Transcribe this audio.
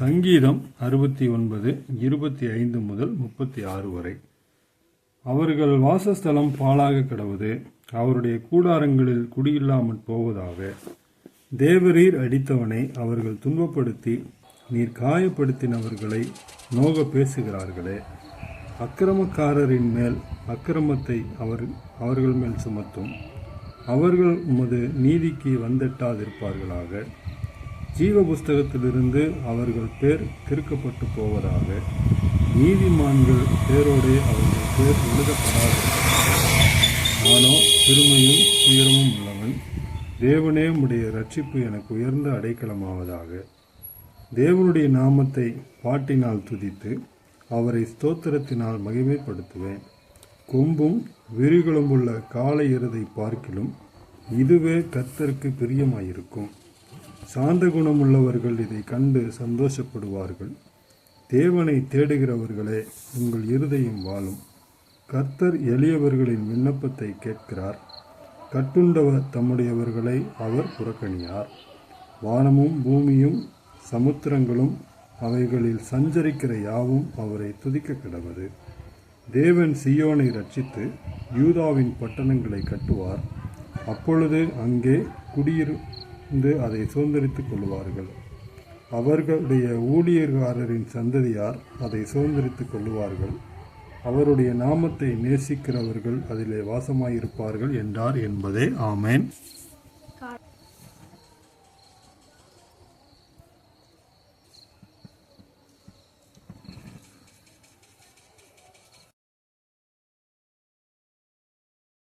சங்கீதம் அறுபத்தி ஒன்பது இருபத்தி ஐந்து முதல் முப்பத்தி ஆறு வரை. அவர்கள் வாசஸ்தலம் பாழாக கிடவது அவருடைய கூடாரங்களில் குடியில்லாமல் போவதாக. தேவரீர் அடித்தவனை அவர்கள் துன்பப்படுத்தி நீர் காயப்படுத்தினவர்களை நோக பேசுகிறார்களே. அக்கிரமக்காரரின் மேல் அக்கிரமத்தை அவர் அவர்கள் மேல் சுமத்தும். அவர்கள் உமது நீதிக்கு வந்தெட்டாதிருப்பார்களாக. ஜீவ புஸ்தகத்திலிருந்து அவர்கள் பேர் திருக்கப்பட்டு போவதாக நீதிமான்கள் பேரோடே அவர்கள் பேர் எழுதப்படாது. நானோ பெருமையும் துயரமும் உள்ளவன் தேவனே உடைய ரட்சிப்பு எனக்கு உயர்ந்த அடைக்கலமாவதாக. தேவனுடைய நாமத்தை பாட்டினால் துதித்து அவரை ஸ்தோத்திரத்தினால் மகிமைப்படுத்துவேன். கொம்பும் விரிகளுமுள்ள காலை எருதை பார்க்கிலும் இதுவே கத்தருக்கு பிரியமாயிருக்கும். சாந்த குணமுள்ளவர்கள் இதை கண்டு சந்தோஷப்படுவார்கள். தேவனை தேடுகிறவர்களே உங்கள் இருதயம் வாழும். கர்த்தர் எளியவர்களின் விண்ணப்பத்தை கேட்கிறார். கட்டுண்டவர் தம்முடையவர்களை அவர் புறக்கணியார். வானமும் பூமியும் சமுத்திரங்களும் அவைகளில் சஞ்சரிக்கிற யாவும் அவரை துதிக்க கிடவது. தேவன் சியோனை ரட்சித்து யூதாவின் பட்டணங்களை கட்டுவார். அப்பொழுது அங்கே குடியிரு இருந்து அதை சுதந்திரித்துக் கொள்வார்கள் அவர்களுடைய ஊழியர்காரரின் சந்ததியார் அதை சுதந்திரித்துக் கொள்வார்கள் அவருடைய நாமத்தை நேசிக்கிறவர்கள் அதிலே வாசமாயிருப்பார்கள் என்றார் என்பதே ஆமேன்.